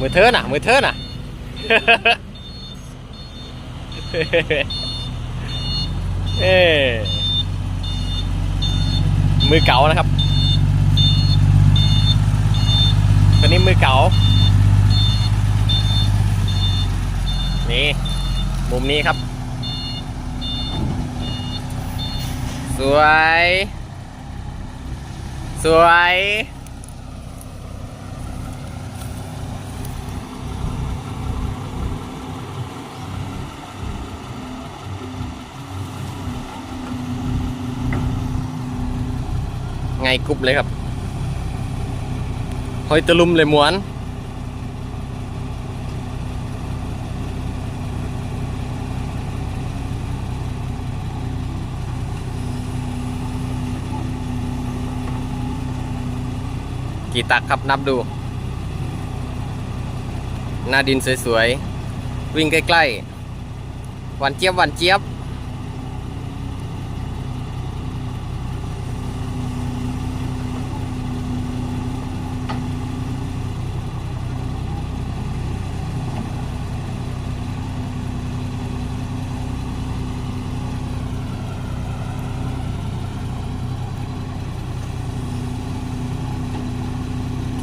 มือเธอน่ะ มือเธอน่ะ เอ้มือเก๋านะครับตัวนี้มือเก๋านี่ มุมนี้ครับ สวย สวย ไงกรุบเลยครับหอยตะลุมเลยมวนกี่ตักครับนับดู หน้าดินสวยๆ วิ่งใกล้ๆวานเจี๊ยบวานเจี๊ยบ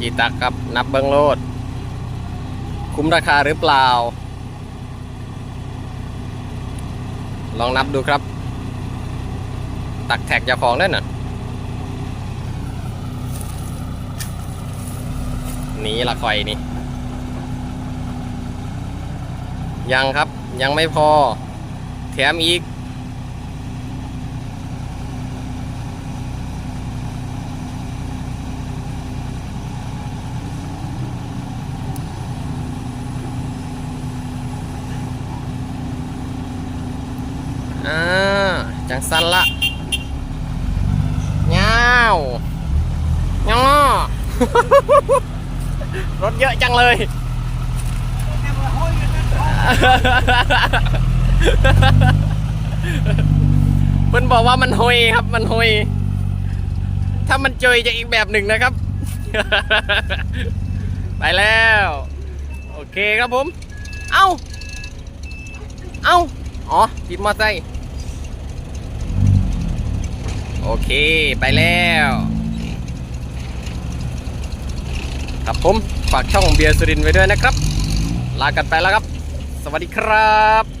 กี่ตักครับนับเบิ้งโลด คุ้มราคาหรือเปล่า ลองนับดูครับ ตักแท็กเจ้าของได้น่ะนีละคอยนี่ ยังครับยังไม่พอ แถมอีก อ่า จังสันละเงาวงอรถเยอะจังเลยเพิ่นบอกว่ามันหอยครับ มันหอยถ้ามันเจยจะอีกแบบหนึ่งนะครับ ไปแล้ว โอเคครับผม เอ้า เอ้า อ๋อติดมอไซค์ โอเคไปแล้วครับผมฝากช่องเบียร์สุรินไว้ด้วยนะครับ ลากันไปแล้วครับ สวัสดีครับ